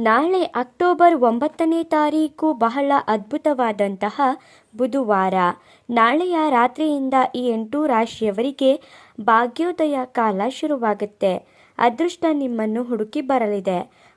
ನಾಳೆ ಅಕ್ಟೋಬರ್ ಒಂಬತ್ತನೇ ತಾರೀಕು ಬಹಳ ಅದ್ಭುತವಾದಂತಹ ಬುಧವಾರ. ನಾಳೆಯ ರಾತ್ರಿಯಿಂದ ಈ ಎಂಟು ರಾಶಿಯವರಿಗೆ ಭಾಗ್ಯೋದಯ ಕಾಲ ಶುರುವಾಗುತ್ತೆ. ಅದೃಷ್ಟ ನಿಮ್ಮನ್ನು ಹುಡುಕಿ ಬರಲಿದೆ.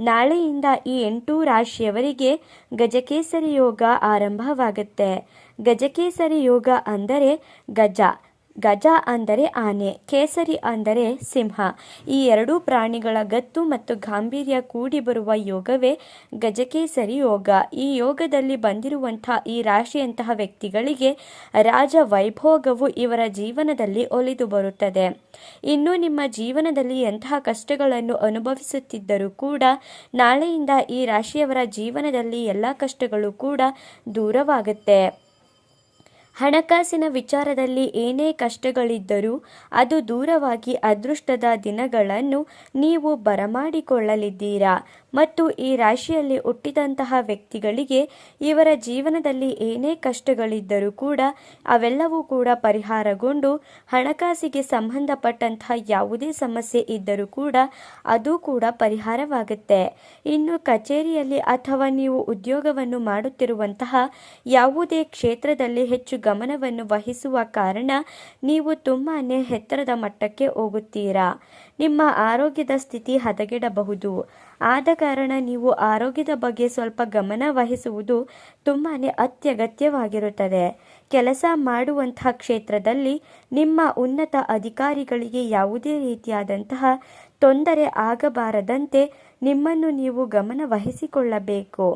ನಾಳೆಯಿಂದ ಈ ಎಂಟು ರಾಶಿಯವರಿಗೆ ಗಜಕೇಸರಿ ಯೋಗ ಆರಂಭವಾಗುತ್ತೆ. ಗಜಕೇಸರಿ ಯೋಗ ಅಂದರೆ ಗಜ. ಗಜ ಅಂದರೆ ಆನೆ, ಕೇಸರಿ ಅಂದರೆ ಸಿಂಹ. ಈ ಎರಡೂ ಪ್ರಾಣಿಗಳ ಗತ್ತು ಮತ್ತು ಗಾಂಭೀರ್ಯ ಕೂಡಿ ಬರುವ ಯೋಗವೇ ಗಜಕೇಸರಿ ಯೋಗ. ಈ ಯೋಗದಲ್ಲಿ ಬಂದಿರುವಂತಹ ಈ ರಾಶಿಯಂತಹ ವ್ಯಕ್ತಿಗಳಿಗೆ ರಾಜ ವೈಭೋಗವು ಇವರ ಜೀವನದಲ್ಲಿ ಒಲಿದು ಬರುತ್ತದೆ. ಇನ್ನು ನಿಮ್ಮ ಜೀವನದಲ್ಲಿ ಎಂತಹ ಕಷ್ಟಗಳನ್ನು ಅನುಭವಿಸುತ್ತಿದ್ದರೂ ಕೂಡ ನಾಳೆಯಿಂದ ಈ ರಾಶಿಯವರ ಜೀವನದಲ್ಲಿ ಎಲ್ಲ ಕಷ್ಟಗಳು ಕೂಡ ದೂರವಾಗುತ್ತೆ. ಹಣಕಾಸಿನ ವಿಚಾರದಲ್ಲಿ ಏನೇ ಕಷ್ಟಗಳಿದ್ದರೂ ಅದು ದೂರವಾಗಿ ಅದೃಷ್ಟದ ದಿನಗಳನ್ನು ನೀವು ಬರಮಾಡಿಕೊಳ್ಳಲಿದ್ದೀರಾ? ಮತ್ತು ಈ ರಾಶಿಯಲ್ಲಿ ಹುಟ್ಟಿದಂತಹ ವ್ಯಕ್ತಿಗಳಿಗೆ ಇವರ ಜೀವನದಲ್ಲಿ ಏನೇ ಕಷ್ಟಗಳಿದ್ದರೂ ಕೂಡ ಅವೆಲ್ಲವೂ ಕೂಡ ಪರಿಹಾರಗೊಂಡು ಹಣಕಾಸಿಗೆ ಸಂಬಂಧಪಟ್ಟಂತಹ ಯಾವುದೇ ಸಮಸ್ಯೆ ಇದ್ದರೂ ಕೂಡ ಅದು ಕೂಡ ಪರಿಹಾರವಾಗುತ್ತೆ. ಇನ್ನು ಕಚೇರಿಯಲ್ಲಿ ಅಥವಾ ನೀವು ಉದ್ಯೋಗವನ್ನು ಮಾಡುತ್ತಿರುವಂತಹ ಯಾವುದೇ ಕ್ಷೇತ್ರದಲ್ಲಿ ಹೆಚ್ಚು ಗಮನವನ್ನು ವಹಿಸುವ ಕಾರಣ ನೀವು ತುಂಬಾ ಎತ್ತರದ ಮಟ್ಟಕ್ಕೆ ಹೋಗುತ್ತೀರಾ? ನಿಮ್ಮ ಆರೋಗ್ಯದ ಸ್ಥಿತಿ ಹದಗೆಡಬಹುದು. ಆದ ಕಾರಣ ನೀವು ಆರೋಗ್ಯದ ಬಗ್ಗೆ ಸ್ವಲ್ಪ ಗಮನ ವಹಿಸುವುದು ತುಂಬಾ ಅತ್ಯಗತ್ಯವಾಗಿರುತ್ತದೆ. ಕೆಲಸ ಮಾಡುವಂತಹ ಕ್ಷೇತ್ರದಲ್ಲಿ ನಿಮ್ಮ ಉನ್ನತ ಅಧಿಕಾರಿಗಳಿಗೆ ಯಾವುದೇ ರೀತಿಯಾದಂತಹ ತೊಂದರೆ ಆಗಬಾರದಂತೆ ನಿಮ್ಮನ್ನು ನೀವು ಗಮನ ವಹಿಸಿಕೊಳ್ಳಬೇಕು.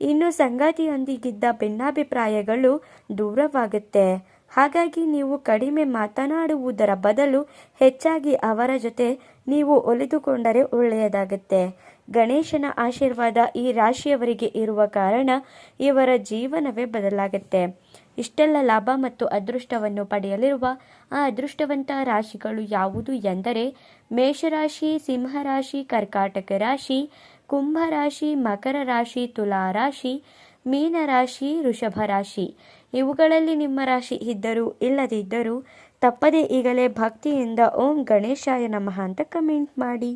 ಇನ್ನು ಸಂಗಾತಿಯೊಂದಿಗಿದ್ದ ಭಿನ್ನಾಭಿಪ್ರಾಯಗಳು ದೂರವಾಗುತ್ತೆ. ಹಾಗಾಗಿ ನೀವು ಕಡಿಮೆ ಮಾತನಾಡುವುದರ ಬದಲು ಹೆಚ್ಚಾಗಿ ಅವರ ಜೊತೆ ನೀವು ಒಲಿದುಕೊಂಡರೆ ಒಳ್ಳೆಯದಾಗುತ್ತೆ. ಗಣೇಶನ ಆಶೀರ್ವಾದ ಈ ರಾಶಿಯವರಿಗೆ ಇರುವ ಕಾರಣ ಇವರ ಜೀವನವೇ ಬದಲಾಗುತ್ತೆ. ಇಷ್ಟೆಲ್ಲ ಲಾಭ ಮತ್ತು ಅದೃಷ್ಟವನ್ನು ಪಡೆಯಲಿರುವ ಆ ಅದೃಷ್ಟವಂತ ರಾಶಿಗಳು ಯಾವುದು ಎಂದರೆ ಮೇಷರಾಶಿ, ಸಿಂಹರಾಶಿ, ಕರ್ಕಾಟಕ ರಾಶಿ ಕುಂಭರಾಶಿ, ಮಕರ ರಾಶಿ, ತುಲಾ ರಾಶಿ ಮೀನರಾಶಿ ವೃಷಭ ರಾಶಿ. ಇವುಗಳಲ್ಲಿ ನಿಮ್ಮ ರಾಶಿ ಇದ್ದರೂ ಇಲ್ಲದಿದ್ದರೂ ತಪ್ಪದೇ ಈಗಲೇ ಭಕ್ತಿಯಿಂದ ಓಂ ಗಣೇಶಾಯ ನಮಃ ಅಂತ ಕಮೆಂಟ್ ಮಾಡಿ.